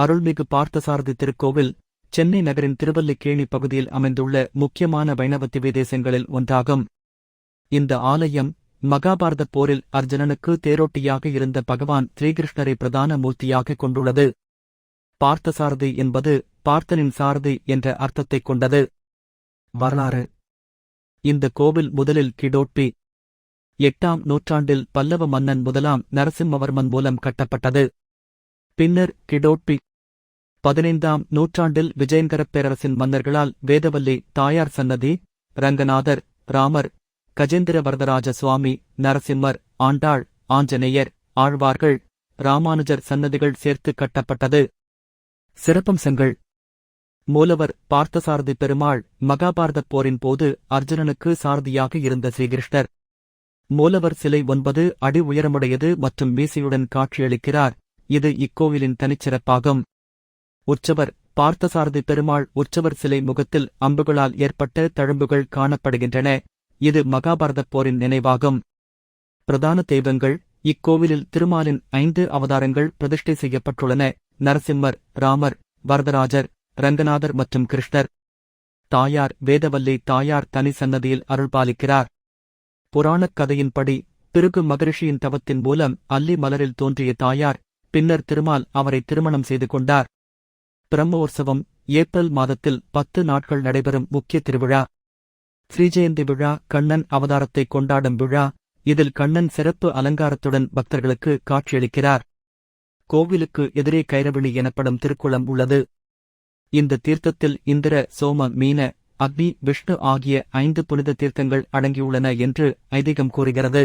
அருள்மிகு பார்த்தசாரதி திருக்கோவில் சென்னை நகரின் திருவல்லிக்கேணி பகுதியில் அமைந்துள்ள முக்கியமான வைணவ திவ்யதேசங்களில் ஒன்றாகும். இந்த ஆலயம் மகாபாரத போரில் அர்ஜுனனுக்கு தேரோட்டியாக இருந்த பகவான் ஸ்ரீகிருஷ்ணரை பிரதான மூர்த்தியாக கொண்டுள்ளது. பார்த்தசாரதி என்பது பார்த்தனின் சாரதி என்ற அர்த்தத்தைக் கொண்டது. வரலாறு. இந்த கோவில் முதலில் கிடோட்பி. எட்டாம் நூற்றாண்டில் பல்லவ மன்னன் முதலாம் நரசிம்மவர்மன் மூலம் கட்டப்பட்டது. பின்னர் கிடோட்பி. பதினைந்தாம் நூற்றாண்டில் விஜயங்கரப் பேரரசின் மன்னர்களால் வேதவல்லி தாயார் சன்னதி ரங்கநாதர் ராமர் கஜேந்திர வரதராஜ சுவாமி நரசிம்மர் ஆண்டாள் ஆஞ்சநேயர் ஆழ்வார்கள் ராமானுஜர் சன்னதிகள் சேர்த்து கட்டப்பட்டது. சிறப்பம்சங்கள். மூலவர் பார்த்தசாரதி பெருமாள் மகாபாரதப் போரின் போது அர்ஜுனனுக்கு சாரதியாக இருந்த ஸ்ரீகிருஷ்ணர். மூலவர் சிலை ஒன்பது அடி உயரமுடையது மற்றும் மீசையுடன் காட்சியளிக்கிறார். இது இக்கோவிலின் தனிச்சிறப்பாகும். உற்சவர் பார்த்தசாரதி பெருமாள் உற்சவர் சிலை முகத்தில் அம்புகளால் ஏற்பட்ட தழும்புகள் காணப்படுகின்றன. இது மகாபாரதப் போரின் நினைவாகும். பிரதான தெய்வங்கள் இக்கோவிலில் திருமாலின் ஐந்து அவதாரங்கள் பிரதிஷ்டை செய்யப்பட்டுள்ளன. நரசிம்மர் ராமர் வரதராஜர் ரங்கநாதர் மற்றும் கிருஷ்ணர். தாயார் வேதவல்லி தாயார் தனி சன்னதியில் அருள்பாலிக்கிறார். புராணக் கதையின்படி பிருகு மகரிஷியின் தவத்தின் மூலம் அல்லி மலரில் தோன்றிய தாயார் பின்னர் திருமால் அவரை திருமணம் செய்து கொண்டார். பிரம்மோற்சவம் ஏப்ரல் மாதத்தில் பத்து நாட்கள் நடைபெறும் முக்கிய திருவிழா. ஸ்ரீஜெயந்தி விழா கண்ணன் அவதாரத்தை கொண்டாடும் விழா. இதில் கண்ணன் சிறப்பு அலங்காரத்துடன் பக்தர்களுக்கு காட்சியளிக்கிறார். கோவிலுக்கு எதிரே கைரவிழி எனப்படும் திருக்குளம் உள்ளது. இந்த தீர்த்தத்தில் இந்திர சோம மீன அக்னி விஷ்ணு ஆகிய ஐந்து புனித தீர்த்தங்கள் அடங்கியுள்ளன என்று ஐதீகம் கூறுகிறது.